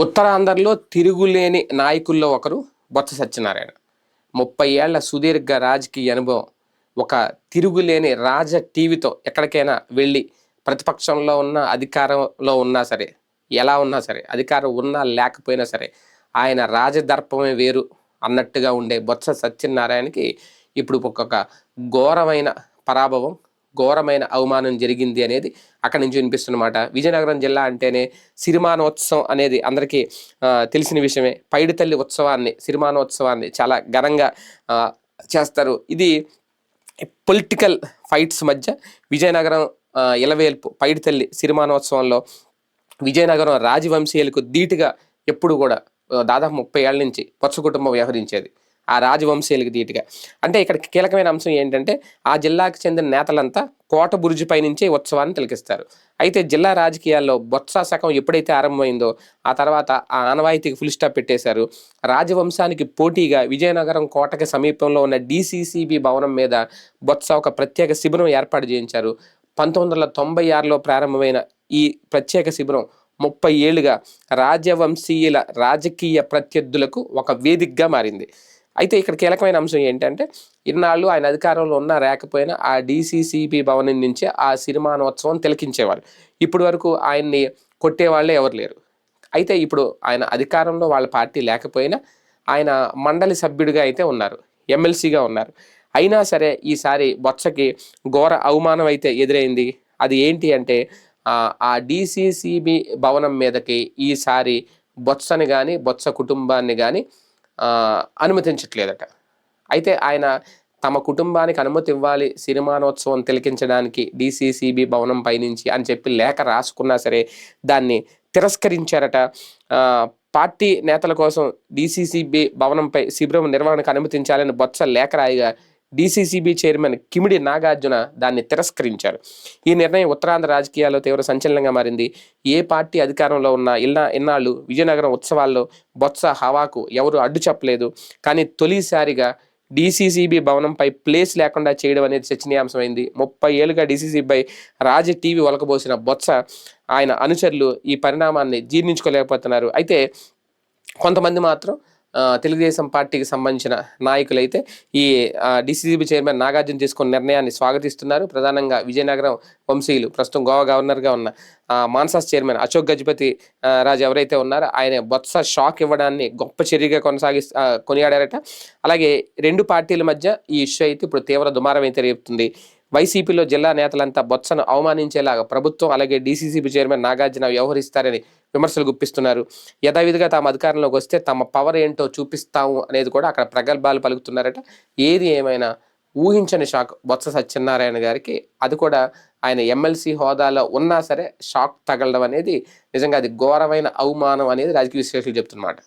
ఉత్తరాంధ్రలో తిరుగులేని నాయకుల్లో ఒకరు బొత్స సత్యనారాయణ. ముప్పై ఏళ్ళ సుదీర్ఘ రాజకీయ అనుభవం ఒక తిరుగులేని రాజ టీవీతో ఎక్కడికైనా వెళ్ళి ప్రతిపక్షంలో ఉన్న అధికారంలో ఉన్నా సరే ఎలా ఉన్నా సరే అధికారం ఉన్నా లేకపోయినా సరే ఆయన రాజదర్పమే వేరు అన్నట్టుగా ఉండే బొత్స సత్యనారాయణకి ఇప్పుడు ఒక్కొక్క ఘోరమైన పరాభవం ఘోరమైన అవమానం జరిగింది అనేది అక్కడి నుంచి వినిపిస్తున్నమాట విజయనగరం జిల్లా అంటేనే సిరిమానోత్సవం అనేది అందరికీ తెలిసిన విషయమే. పైడితల్లి ఉత్సవాన్ని సిరిమానోత్సవాన్ని చాలా ఘనంగా చేస్తారు. ఇది పొలిటికల్ ఫైట్స్ మధ్య విజయనగరం ఇలవేల్పు పైడితల్లి సిరిమానోత్సవంలో విజయనగరం రాజవంశీయులకు ధీటుగా ఎప్పుడు కూడా దాదాపు ముప్పై ఏళ్ళ నుంచి పచ్చ కుటుంబం వ్యవహరించేది. ఆ రాజవంశీయులకు ధీటుగా అంటే ఇక్కడ కీలకమైన అంశం ఏంటంటే ఆ జిల్లాకు చెందిన నేతలంతా కోట బురుజుపై నుంచే ఉత్సవాన్ని తిలకిస్తారు. అయితే జిల్లా రాజకీయాల్లో బొత్స శకం ఎప్పుడైతే ఆరంభమైందో ఆ తర్వాత ఆ ఆనవాయితీకి ఫుల్ స్టాప్ పెట్టేశారు. రాజవంశానికి పోటీగా విజయనగరం కోటకి సమీపంలో ఉన్న డిసిసిబి భవనం మీద బొత్స ఒక ప్రత్యేక శిబిరం ఏర్పాటు చేయించారు. పంతొమ్మిది వందల తొంభై ఆరులో ప్రారంభమైన ఈ ప్రత్యేక శిబిరం ముప్పై ఏళ్ళుగా రాజవంశీయుల రాజకీయ ప్రత్యర్థులకు ఒక వేదికగా మారింది. అయితే ఇక్కడ కీలకమైన అంశం ఏంటంటే ఇన్నాళ్ళు ఆయన అధికారంలో ఉన్నా రాకపోయినా ఆ డిసిసిబి భవనం నుంచే ఆ సినిమానోత్సవం తిలకించేవారు ఇప్పటి వరకు ఆయన్ని కొట్టేవాళ్ళే ఎవరు లేరు. అయితే ఇప్పుడు ఆయన అధికారంలో వాళ్ళ పార్టీ లేకపోయినా ఆయన మండలి సభ్యుడిగా అయితే ఉన్నారు ఎమ్మెల్సీగా ఉన్నారు. అయినా సరే ఈసారి బొత్సకి ఘోర అవమానం అయితే ఎదురైంది. అది ఏంటి అంటే ఆ, ఆ డిసిసిబి భవనం మీదకి ఈసారి బొత్సని కానీ బొత్స కుటుంబాన్ని కానీ అనుమతించట్లేదట. అయితే ఆయన తమ కుటుంబానికి అనుమతి ఇవ్వాలి సినిమానోత్సవం తిలకించడానికి డిసిసిబి భవనం పైనుంచి అని చెప్పి లేఖ రాసుకున్నా సరే దాన్ని తిరస్కరించారట. పార్టీ నేతల కోసం డిసిసిబి భవనంపై శిబిరం నిర్వహణకు అనుమతించాలని బొత్స లేఖ రాయిగా డిసిసిబి చైర్మన్ కిమిడి నాగార్జున దాన్ని తిరస్కరించారు. ఈ నిర్ణయం ఉత్తరాంధ్ర రాజకీయాల్లో తీవ్ర సంచలనంగా మారింది. ఏ పార్టీ అధికారంలో ఉన్నా ఇలా ఇన్నాళ్ళు విజయనగరం ఉత్సవాల్లో బొత్స హవాకు ఎవరు అడ్డు చెప్పలేదు. కానీ తొలిసారిగా డిసిసిబి భవనంపై ప్లేస్ లేకుండా చేయడం అనేది చర్చనీయాంశమైంది. ముప్పై ఏళ్ళుగా డిసిసిబిపై రాజ టీవీ ఒలకబోసిన బొత్స ఆయన అనుచరులు ఈ పరిణామాన్ని జీర్ణించుకోలేకపోతున్నారు. అయితే కొంతమంది మాత్రం తెలుగుదేశం పార్టీకి సంబంధించిన నాయకులైతే ఈ డిసిసిబి చైర్మన్ నాగార్జున తీసుకున్న నిర్ణయాన్ని స్వాగతిస్తున్నారు. ప్రధానంగా విజయనగరం వంశీయులు ప్రస్తుతం గోవా గవర్నర్గా ఉన్న మాన్సాస్ చైర్మన్ అశోక్ గజపతి రాజు ఎవరైతే ఉన్నారో ఆయన బొత్స షాక్ ఇవ్వడాన్ని గొప్ప చర్యగా కొనసాగి కొనియాడారట. అలాగే రెండు పార్టీల మధ్య ఈ ఇష్యూ అయితే ఇప్పుడు తీవ్ర దుమారం అయితే రేపుతుంది. వైసీపీలో జిల్లా నేతలంతా బొత్సను అవమానించేలాగా ప్రభుత్వం అలాగే డీసీసీబీ చైర్మన్ నాగార్జున వ్యవహరిస్తారని విమర్శలు గుప్పిస్తున్నారు. యథావిధిగా తాము అధికారంలోకి వస్తే తమ పవర్ ఏంటో చూపిస్తాము అనేది కూడా అక్కడ ప్రగల్భాలు పలుకుతున్నారట. ఏది ఏమైనా ఊహించని షాక్ బొత్స సత్యనారాయణ గారికి అది కూడా ఆయన ఎమ్మెల్సీ హోదాలో ఉన్నా సరే షాక్ తగలడం అనేది నిజంగా అది ఘోరమైన అవమానం అనేది రాజకీయ విశ్లేషకులు చెప్తున్నమాట.